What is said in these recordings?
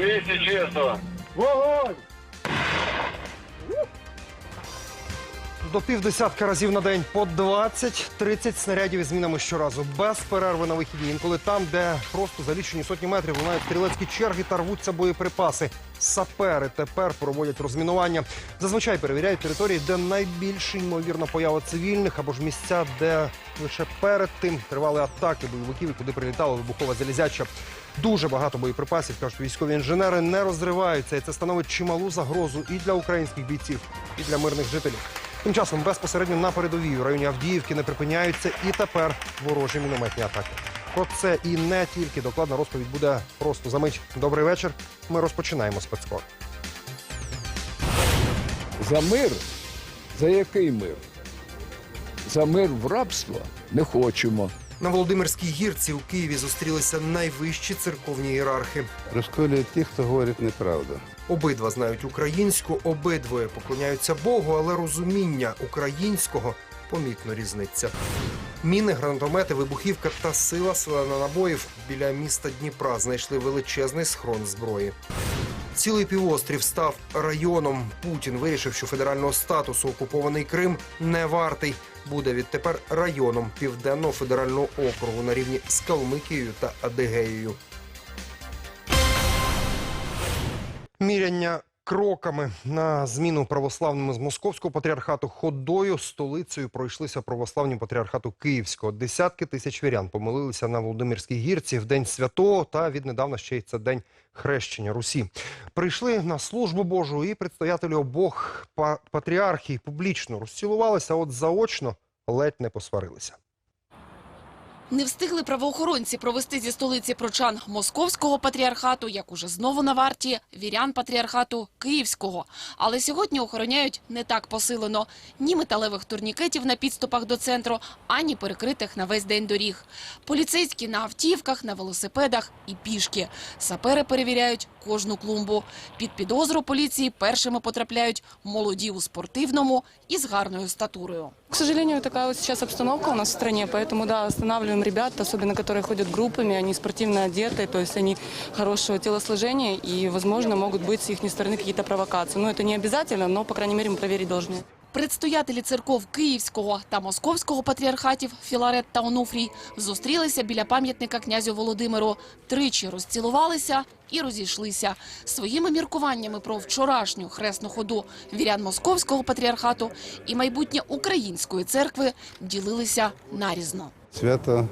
Місці чисто. Вогонь! До півдесятка разів на день по 20-30 снарядів із змінами щоразу, без перерви на вихідні. Інколи там, де просто за лічені сотні метрів лунають стрілецькі черги та рвуться боєприпаси. Сапери тепер проводять розмінування. Зазвичай перевіряють території, де найбільше ймовірна поява цивільних або ж місця, де лише перед тим тривали атаки бойовиків, і куди прилітала вибухова залізяча. Дуже багато боєприпасів, кажуть військові інженери, не розриваються, і це становить чималу загрозу і для українських бійців, і для мирних жителів. Тим часом безпосередньо на передовій у районі Авдіївки не припиняються і тепер ворожі мінометні атаки. Про це і не тільки докладна розповідь буде просто за мить. Добрий вечір. Ми розпочинаємо спецкор. За мир? За який мир? За мир в рабство не хочемо. На Володимирській гірці у Києві зустрілися найвищі церковні ієрархи. Розколюють ті, хто говорить неправду. Обидва знають українську, обидвоє поклоняються Богу, але розуміння українського помітно різниця. Міни, гранатомети, вибухівка та сила селена набоїв біля міста Дніпра знайшли величезний схрон зброї. Цілий півострів став районом. Путін вирішив, що федерального статусу окупований Крим не вартий. Буде відтепер районом південного федерального округу на рівні з Калмикією та Адигеєю. Міряння кроками на зміну православному з московського патріархату ходою столицею пройшлися православні патріархату Київського. Десятки тисяч вірян помолилися на Володимирській гірці в день святого та віднедавна ще й це день хрещення Русі. Прийшли на службу Божу і предстоятелі обох патріархій публічно розцілувалися, от заочно ледь не посварилися. Не встигли правоохоронці провести зі столиці прочан московського патріархату, як уже знову на варті вірян патріархату київського. Але сьогодні охороняють не так посилено ні металевих турнікетів на підступах до центру, ані перекритих на весь день доріг. Поліцейські на автівках, на велосипедах і пішки. Сапери перевіряють кожну клумбу. Під підозру поліції першими потрапляють молоді у спортивному і з гарною статурою. К сожалению, такая вот сейчас обстановка у нас в стране, поэтому, да, останавливаем ребят, особенно которые ходят группами, они спортивно одеты, то есть они хорошего телосложения, и, возможно, могут быть с их стороны какие-то провокации. Но это не обязательно, но, по крайней мере, мы проверить должны. Предстоятелі церков Київського та Московського патріархатів Філарет та Онуфрій зустрілися біля пам'ятника князю Володимиру. Тричі розцілувалися і розійшлися. Своїми міркуваннями про вчорашню хресну ходу вірян Московського патріархату і майбутнє української церкви ділилися нарізно. Свято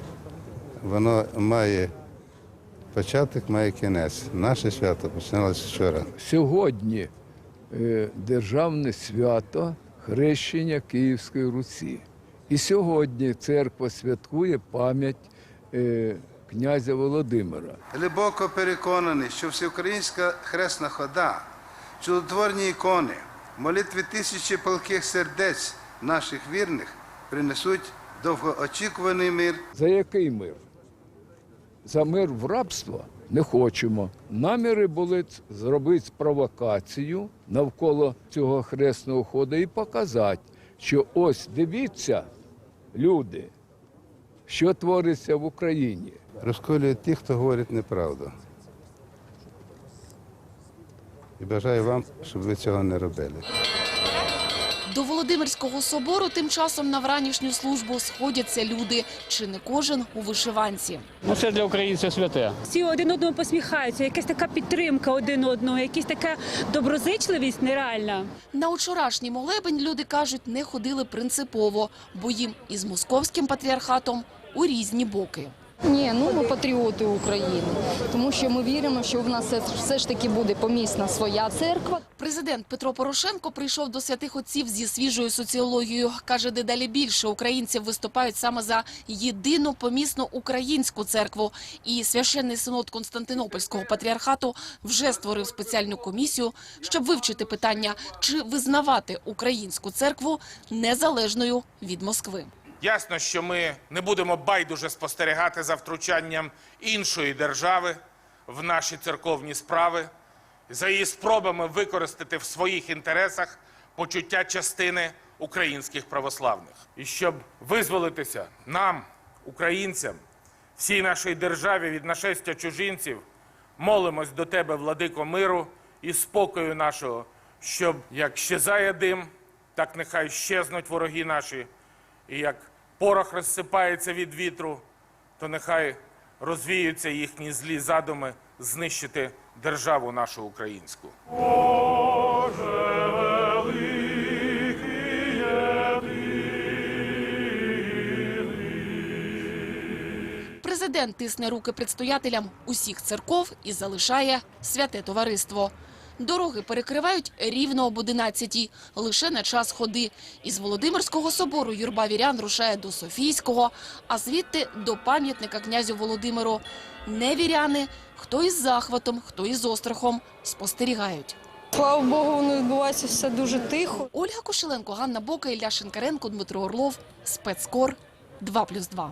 воно має початок, має кінець. Наше свято починалося вчора. Сьогодні е, державне свято хрещення Київської Русі. І сьогодні церква святкує пам'ять е, князя Володимира. Глибоко переконаний, що всеукраїнська хресна хода, чудотворні ікони, молитви тисячі палких сердець наших вірних принесуть довгоочікуваний мир За який мир? За мир в рабство не хочемо. Наміри були зробити провокацію навколо цього хресного ходу і показати, що ось дивіться, люди, що твориться в Україні. розколюють ті, хто говорить неправду. І бажаю вам, щоб ви цього не робили. До Володимирського собору тим часом на вранішню службу сходяться люди. Чи не кожен у вишиванці? Ну, це для українців святе. всі один одному посміхаються, якась така підтримка один одного, якась така доброзичливість нереальна. На вчорашній молебень люди кажуть, не ходили принципово, бо їм із московським патріархатом у різні боки. Ні, ну ми патріоти України, тому що ми віримо, що в нас все, ж таки буде помісна своя церква. Президент Петро Порошенко прийшов до святих отців зі свіжою соціологією. Каже, дедалі більше українців виступають саме за єдину помісну українську церкву. І священний синод Константинопольського патріархату вже створив спеціальну комісію, щоб вивчити питання, чи визнавати українську церкву незалежною від Москви. Ясно, що ми не будемо байдуже спостерігати за втручанням іншої держави в наші церковні справи, за її спробами використати в своїх інтересах почуття частини українських православних. І щоб визволитися нам, українцям, всій нашій державі від нашестя чужинців, молимось до тебе, владико миру і спокою нашого, щоб як щезає дим, так нехай щезнуть вороги наші, і як порох розсипається від вітру, то нехай розвіються їхні злі задуми знищити державу нашу українську. Президент тисне руки предстоятелям усіх церков і залишає святе товариство. Дороги перекривають рівно об 11 лише на час ходи. Із Володимирського собору юрба вірян рушає до Софійського, а звідти до пам'ятника князю Володимиру. Невіряни, хто із захватом, хто із острахом, спостерігають. Слава Богу, воно відбувається все дуже тихо. Ольга Кошеленко, Ганна Бока, Ілля Шинкаренко, Дмитро Орлов. Спецкор 2+,2.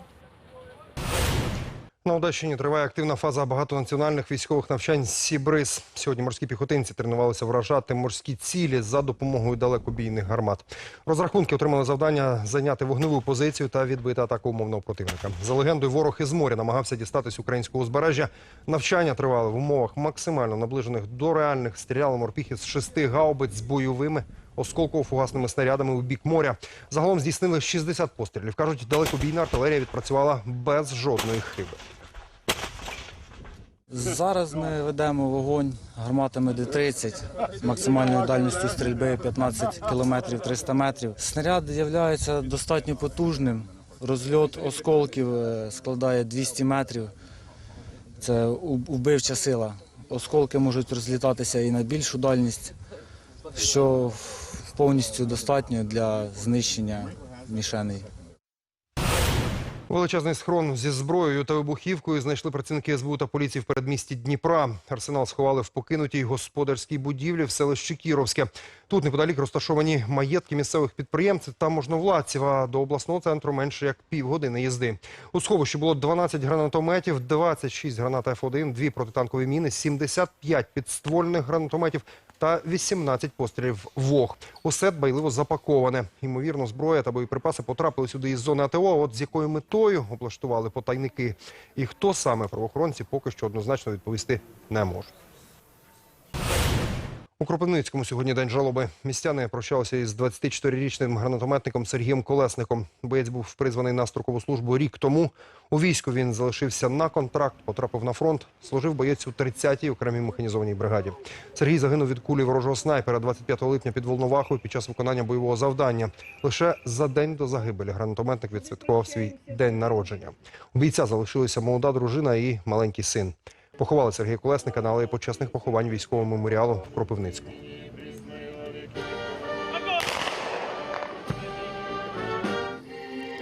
На Одещині триває активна фаза багатонаціональних військових навчань «Сібриз». Сьогодні морські піхотинці тренувалися вражати морські цілі за допомогою далекобійних гармат. Розрахунки отримали завдання зайняти вогневу позицію та відбити атаку умовного противника. За легендою, ворог із моря намагався дістатись українського узбережжя. Навчання тривали в умовах максимально наближених до реальних. Стріляли морпіхи з шести гаубиць з бойовими осколково-фугасними снарядами у бік моря. Загалом здійснили 60 пострілів. Кажуть, далекобійна артилерія відпрацювала без жодної хиби. Зараз ми ведемо вогонь гарматами Д-30 з максимальною дальністю стрільби 15 км 300 метрів. Снаряд є достатньо потужним. Розльот осколків е, складає 200 метрів. Це вбивча сила. Осколки можуть розлітатися і на більшу дальність, що повністю достатньо для знищення мішеней. Величезний схрон зі зброєю та вибухівкою знайшли працівники СБУ та поліції в передмісті Дніпра. Арсенал сховали в покинутій господарській будівлі в селищі Кіровське. Тут неподалік розташовані маєтки місцевих підприємців та можновладців, а до обласного центру менше як півгодини їзди. У сховищі було 12 гранатометів, 26 гранат Ф1, дві протитанкові міни, 75 підствольних гранатометів та 18 пострілів ВОГ. Усе дбайливо запаковане. Ймовірно, зброя та боєприпаси потрапили сюди із зони АТО. От з якою метою облаштували потайники. І хто саме правоохоронці поки що однозначно відповісти не можуть. У Кропивницькому сьогодні день жалоби. Містяни прощалися із 24-річним гранатометником Сергієм Колесником. Боєць був призваний на строкову службу рік тому. У війську він залишився на контракт, потрапив на фронт. Служив боєць у 30-й окремій механізованій бригаді. Сергій загинув від кулі ворожого снайпера 25 липня під Волновахою під час виконання бойового завдання. Лише за день до загибелі гранатометник відсвяткував свій день народження. У бійця залишилися молода дружина і маленький син. Поховали Сергія Колесника на алеї почесних поховань військового меморіалу в Кропивницькому.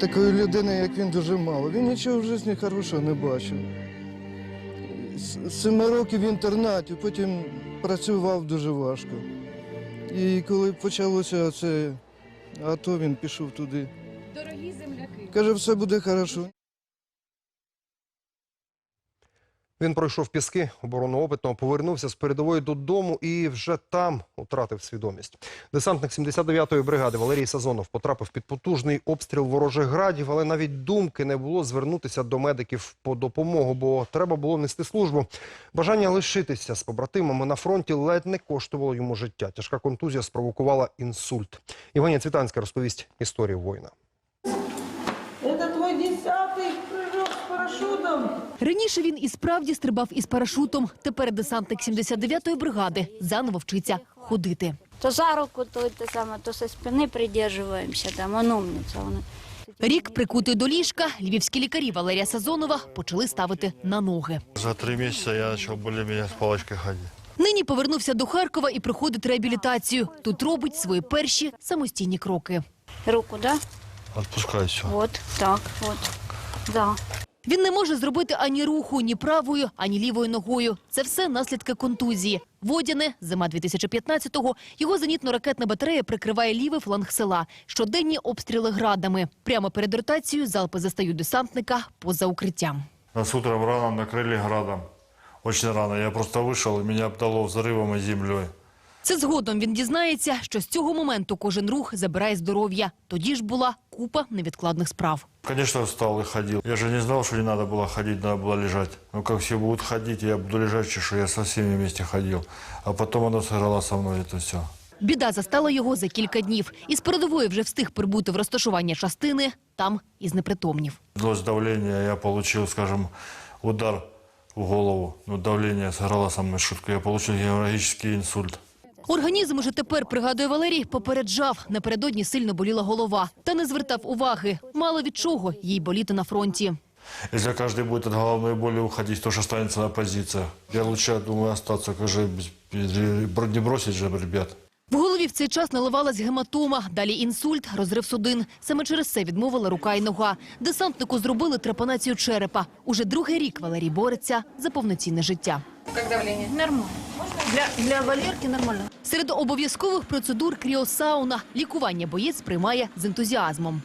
Такої людини, як він, дуже мало. Він нічого в житті хорошого не бачив. Семи років в інтернаті, потім працював дуже важко. І коли почалося це АТО, він пішов туди. Дорогі земляки. Каже, все буде хорошо. Він пройшов піски оборону опитного, повернувся з передової додому і вже там втратив свідомість. Десантник 79-ї бригади Валерій Сазонов потрапив під потужний обстріл ворожих градів, але навіть думки не було звернутися до медиків по допомогу, бо треба було нести службу. Бажання лишитися з побратимами на фронті ледь не коштувало йому життя. Тяжка контузія спровокувала інсульт. Євгенія Цвітанська розповість історію воїна. С парашютом. Раніше він і справді стрибав із парашутом. Тепер десантник 79-ї бригади заново вчиться ходити. То за руку, то это самое, то со спины придерживаемся, там, он. Рік прикутий до ліжка, львівські лікарі Валерія Сазонова почали ставити на ноги. За три месяца я начал более-менее с палочкой ходить. Нині повернувся до Харкова і проходить реабілітацію. Тут робить свої перші самостійні кроки. Руку, да? Отпускай все. Вот, так, вот. Да. Він не може зробити ані руху, ні правою, ані лівою ногою. Це все наслідки контузії. Водяне, зима 2015-го, його зенітно-ракетна батарея прикриває лівий фланг села. Щоденні обстріли градами. Прямо перед ротацією залпи застають десантника поза укриттям. Нас утром рано накрыли градом. Очень рано. Я просто вышел, и меня обдало взрывом и землей. Це згодом він дізнається, що з цього моменту кожен рух забирає здоров'я. Тоді ж була купа невідкладних справ. Конечно, встал и ходил. Я же не знал, что не надо было ходить, надо было лежать. Ну, как все будут ходить, я буду лежать, что я со всеми вместе ходил. А потом она сыграла со мной это все. Біда застала його за кілька днів. Із передової вже встиг прибути в розташування частини, там і знепритомнів. До давления я получил, скажем, удар в голову. Ну, давление сыграло со мной шутку. Я получил геморрагический инсульт. Організм уже тепер, пригадує Валерій, попереджав. Напередодні сильно боліла голова. Та не звертав уваги. Мало від чого їй боліти на фронті. Если каждый будет от головной боли уходить, то же останется на позициях. Я лучше, думаю, остаться, как же, не бросить же ребят. В голові в цей час наливалась гематома, далі інсульт, розрив судин. Саме через це відмовила рука і нога. Десантнику зробили трепанацію черепа. Уже другий рік Валерій бореться за повноцінне життя. Як давлення? Нормально. Для, для Валерки нормально. Серед обов'язкових процедур кріосауна. Лікування боєць приймає з ентузіазмом.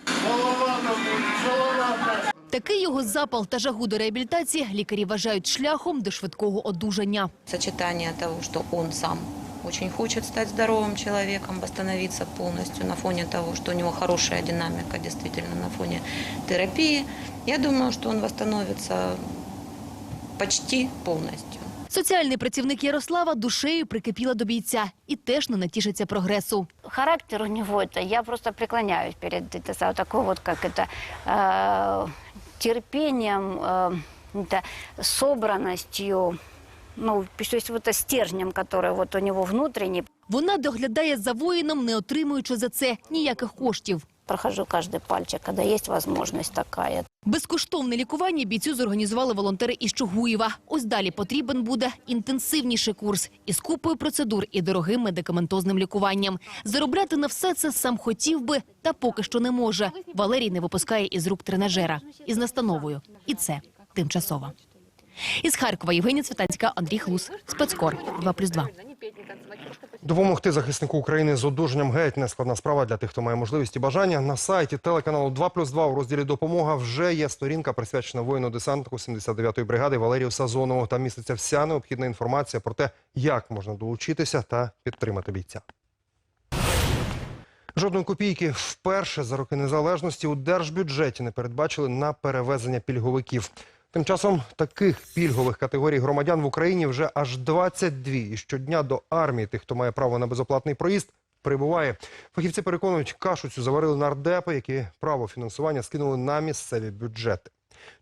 Такий його запал та жагу до реабілітації лікарі вважають шляхом до швидкого одужання. Сочетание того, что он сам очень хочет стать здоровым человеком, восстановиться полностью на фоне того, что у него хорошая динамика действительно на фоне терапии, я думаю, что он восстановится почти полностью. Соціальний працівник Ярослава душею прикипіла до бійця і теж не натішиться прогресу. Характер у него это, я просто преклоняюсь перед это, за такой вот, как это, э, терпением, э, это, собранностью, ну, то есть вот это стержнем, который вот у него внутренний. Вона доглядає за воїном, не отримуючи за це ніяких коштів. Прохожу каждый пальчик, когда есть возможность такая. Безкоштовне лікування бійцю зорганізували волонтери із Чугуєва. Ось далі потрібен буде інтенсивніший курс із купою процедур і дорогим медикаментозним лікуванням. Заробляти на все це сам хотів би, та поки що не може. Валерій не випускає із рук тренажера із настановою. І це тимчасово. Із Харкова Євгенія Цвітанська, Андрій Хлус, спецкор 2+,2. Допомогти захиснику України з одужанням геть нескладна справа для тих, хто має можливість і бажання. На сайті телеканалу 2+,2 у розділі «Допомога» вже є сторінка, присвячена воїну-десантнику 79-ї бригади Валерію Сазонову. Там міститься вся необхідна інформація про те, як можна долучитися та підтримати бійця. Жодної копійки вперше за роки незалежності у держбюджеті не передбачили на перевезення пільговиків. Тим часом таких пільгових категорій громадян в Україні вже аж 22. І щодня до армії тих, хто має право на безоплатний проїзд, прибуває. Фахівці переконують, кашу цю заварили нардепи, які право фінансування скинули на місцеві бюджети.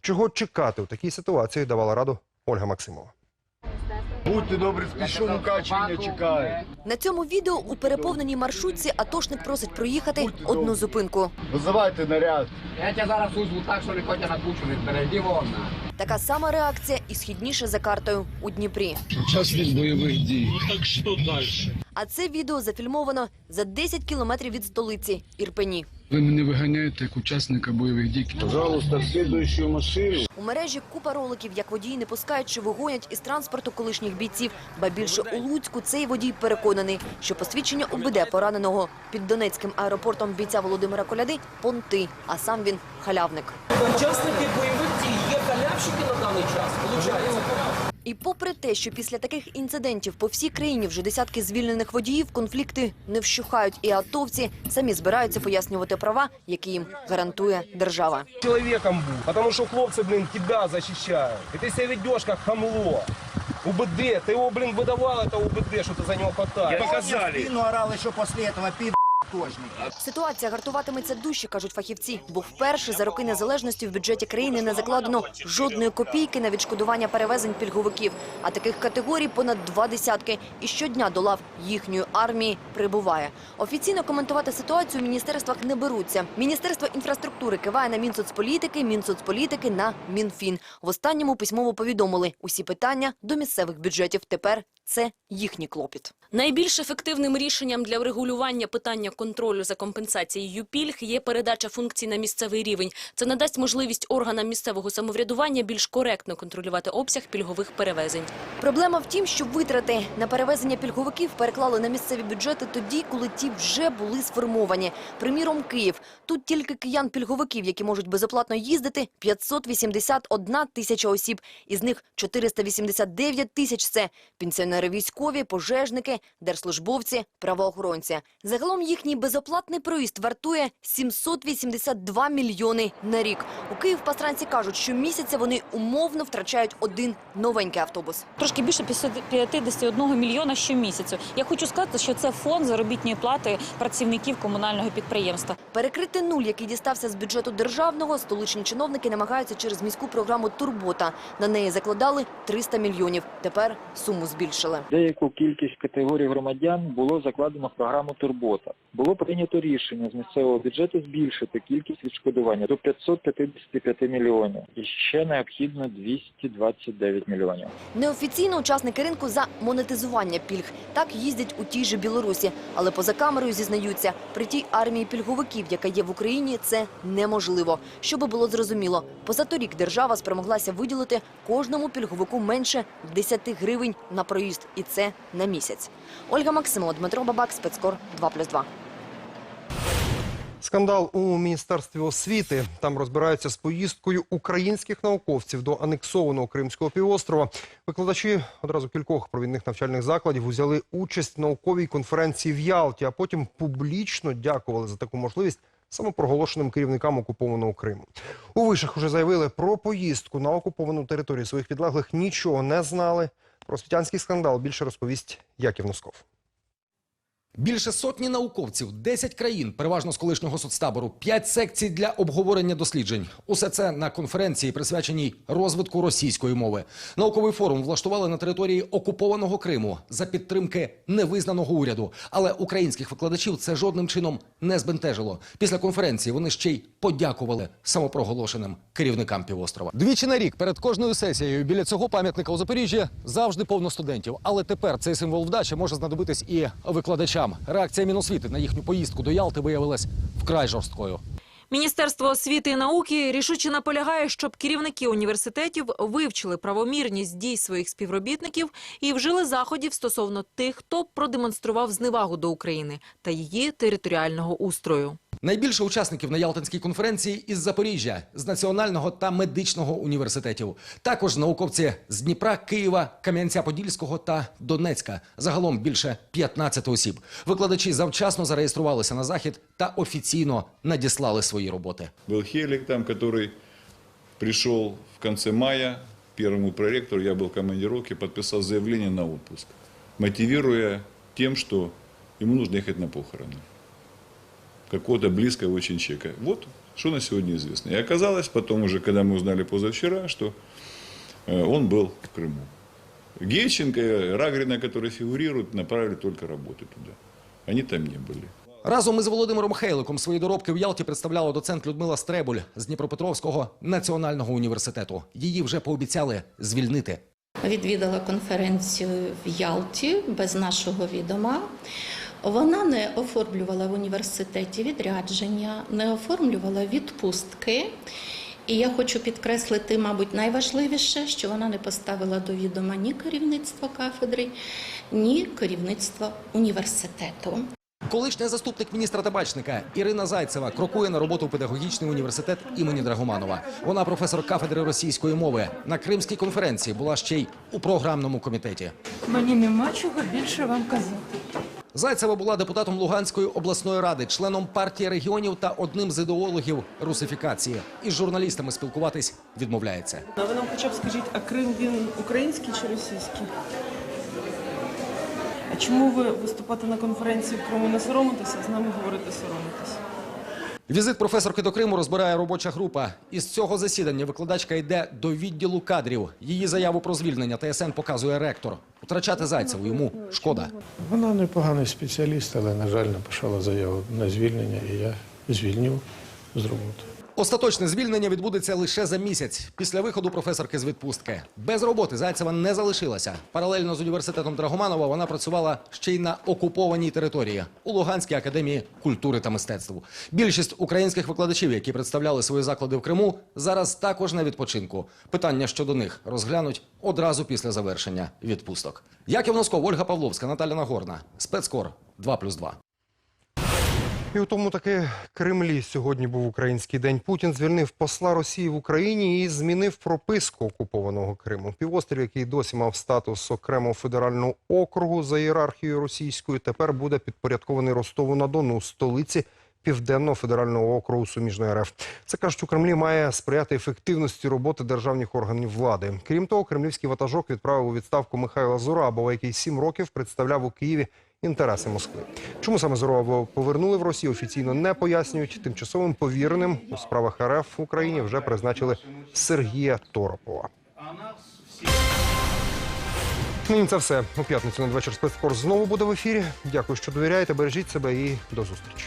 Чого чекати у такій ситуації давала раду Ольга Максимова. Будьте добрі, спішу Мукачеві чекаю. На цьому відео у переповненій маршрутці атошник просить проїхати одну зупинку. Визивайте наряд. Я тебе зараз узву так, що не хоча на кучу, не перейди вона. Така сама реакція і східніше за картою у Дніпрі. Час від бойових дій. Ну так що далі? А це відео зафільмовано за 10 кілометрів від столиці Ірпені. Ви мене виганяєте як учасника бойових дій. Пожалуйста, слідуючу машину. У мережі купа роликів, як водії не пускають чи вигонять із транспорту колишніх бійців. Ба більше у Луцьку цей водій переконаний, що посвідчення УБД пораненого під Донецьким аеропортом бійця Володимира Коляди – понти, а сам він халявник. Учасники бойових дій є халявщики на даний час, виходить. І попри те, що після таких інцидентів по всій країні вже десятки звільнених водіїв, конфлікти не вщухають, і атовці самі збираються пояснювати права, які їм гарантує держава. Чоловіком був, тому що хлопці, блін, тебе захищають. І ти себе ведеш як хамло. УБД, ти його, блін, видавав, це УБД, що ти за нього хватаєш. Показали. орали, що після цього під Ситуація гартуватиметься дужче, кажуть фахівці, бо вперше за роки незалежності в бюджеті країни не закладено жодної копійки на відшкодування перевезень пільговиків. А таких категорій понад два десятки. І щодня до лав їхньої армії прибуває. Офіційно коментувати ситуацію в міністерствах не беруться. Міністерство інфраструктури киває на Мінсоцполітики, Мінсоцполітики на Мінфін. В останньому письмово повідомили усі питання до місцевих бюджетів. Тепер це їхній клопіт. Найбільш ефективним рішенням для врегулювання питання контролю за компенсацією пільг є передача функцій на місцевий рівень. Це надасть можливість органам місцевого самоврядування більш коректно контролювати обсяг пільгових перевезень. Проблема в тім, що витрати на перевезення пільговиків переклали на місцеві бюджети тоді, коли ті вже були сформовані. Приміром, Київ. Тут тільки киян-пільговиків, які можуть безоплатно їздити, 581 тисяча осіб. Із них 489 тисяч – це пенсіонери військові, пожежники, держслужбовці, правоохоронці. Загалом їхній безоплатний проїзд вартує 782 мільйони на рік. У Київ-Пастранці кажуть, що місяця вони умовно втрачають один новенький автобус. Трошки більше 51 мільйона щомісяцю. Я хочу сказати, що це фонд заробітної плати працівників комунального підприємства. Перекрити нуль, який дістався з бюджету державного, столичні чиновники намагаються через міську програму «Турбота». На неї закладали 300 мільйонів. Тепер суму збільшили. Деяку кількість категорій громадян було закладено в програму Турбота. Було прийнято рішення з місцевого бюджету збільшити кількість відшкодування до 555 мільйонів. І ще необхідно 229 мільйонів. Неофіційно учасники ринку за монетизування пільг. Так їздять у тій же Білорусі. Але поза камерою зізнаються, при тій армії пільговиків, яка є в Україні, це неможливо. Щоби було зрозуміло, позаторік держава спромоглася виділити кожному пільговику менше 10 гривень на проїзд. І це на місяць. Ольга Максимова, Дмитро Бабак, Спецкор 2+,2. Скандал у міністерстві освіти. Там розбираються з поїздкою українських науковців до анексованого Кримського півострова. Викладачі одразу кількох провідних навчальних закладів узяли участь в науковій конференції в Ялті, а потім публічно дякували за таку можливість самопроголошеним керівникам окупованого Криму. У вишах уже заявили про поїздку на окуповану територію своїх підлеглих. Нічого не знали. Про освітянський скандал більше розповість Яків Носков. Більше сотні науковців, 10 країн, переважно з колишнього соцтабору, 5 секцій для обговорення досліджень. Усе це на конференції, присвяченій розвитку російської мови. Науковий форум влаштували на території окупованого Криму за підтримки невизнаного уряду. Але українських викладачів це жодним чином не збентежило. Після конференції вони ще й подякували самопроголошеним керівникам півострова. Двічі на рік перед кожною сесією біля цього пам'ятника у Запоріжжі завжди повно студентів. Але тепер цей символ вдачі може знадобитись і викладачам. Реакція Міносвіти на їхню поїздку до Ялти виявилась вкрай жорсткою. Міністерство освіти і науки рішуче наполягає, щоб керівники університетів вивчили правомірність дій своїх співробітників і вжили заходів стосовно тих, хто продемонстрував зневагу до України та її територіального устрою. Найбільше учасників на Ялтинській конференції із Запоріжжя, з Національного та медичного університетів. Також науковці з Дніпра, Києва, Кам'янця-Подільського та Донецька. Загалом більше 15 осіб. Викладачі завчасно зареєструвалися на захід та офіційно надіслали свої роботи. Был Хелик там, который пришел в конце мая, первому проректору, я был в командировке, подписал заявление на отпуск, мотивируя тем, что ему нужно ехать на похороны какого-то близкого очень человека. Вот что на сегодня известно. И оказалось потом уже, когда мы узнали позавчера, что э, он был в Крыму. Геченко, Рагрина, которые фигурируют, направили только работать туда. Они там не были. Разом із Володимиром Хейликом свої доробки в Ялті представляла доцент Людмила Стребуль з Дніпропетровського національного університету. Її вже пообіцяли звільнити. відвідала конференцію в Ялті без нашого відома. Вона не оформлювала в університеті відрядження, не оформлювала відпустки. І я хочу підкреслити, мабуть, найважливіше, що вона не поставила до відома ні керівництва кафедри, ні керівництва університету. Колишня заступник міністра табачника Ірина Зайцева крокує на роботу в педагогічний університет імені Драгоманова. Вона професор кафедри російської мови. На Кримській конференції була ще й у програмному комітеті. Мені нема чого більше вам казати. Зайцева була депутатом Луганської обласної ради, членом партії регіонів та одним з ідеологів русифікації. Із журналістами спілкуватись відмовляється. А ви нам хоча б скажіть, а Крим він український чи російський? А чому ви виступати на конференції в Криму не соромитеся, з нами говорити соромитеся? Візит професорки до Криму розбирає робоча група. Із цього засідання викладачка йде до відділу кадрів. Її заяву про звільнення ТСН показує ректор. Втрачати Зайцеву йому шкода. Вона непоганий спеціаліст, але, на жаль, написала заяву на звільнення, і я звільнив з роботи. Остаточне звільнення відбудеться лише за місяць після виходу професорки з відпустки. Без роботи Зайцева не залишилася. Паралельно з університетом Драгоманова вона працювала ще й на окупованій території у Луганській академії культури та мистецтв. Більшість українських викладачів, які представляли свої заклади в Криму, зараз також на відпочинку. Питання щодо них розглянуть одразу після завершення відпусток. Яків Носков, Ольга Павловська, Наталя Нагорна. Спецкор 2+,2. І у тому таки Кремлі сьогодні був український день. Путін звільнив посла Росії в Україні і змінив прописку окупованого Криму. Півострів, який досі мав статус окремого федерального округу за ієрархією російською, тепер буде підпорядкований Ростову на Дону, столиці Південного федерального округу суміжної РФ. Це кажуть, у Кремлі має сприяти ефективності роботи державних органів влади. Крім того, кремлівський ватажок відправив у відставку Михайла Зурабова, який сім років представляв у Києві інтереси Москви. Чому саме Зорова повернули в Росію, офіційно не пояснюють. Тимчасовим повіреним у справах РФ в Україні вже призначили Сергія Торопова. Нині це все. У п'ятницю на вечір спецкор знову буде в ефірі. Дякую, що довіряєте. Бережіть себе і до зустрічі.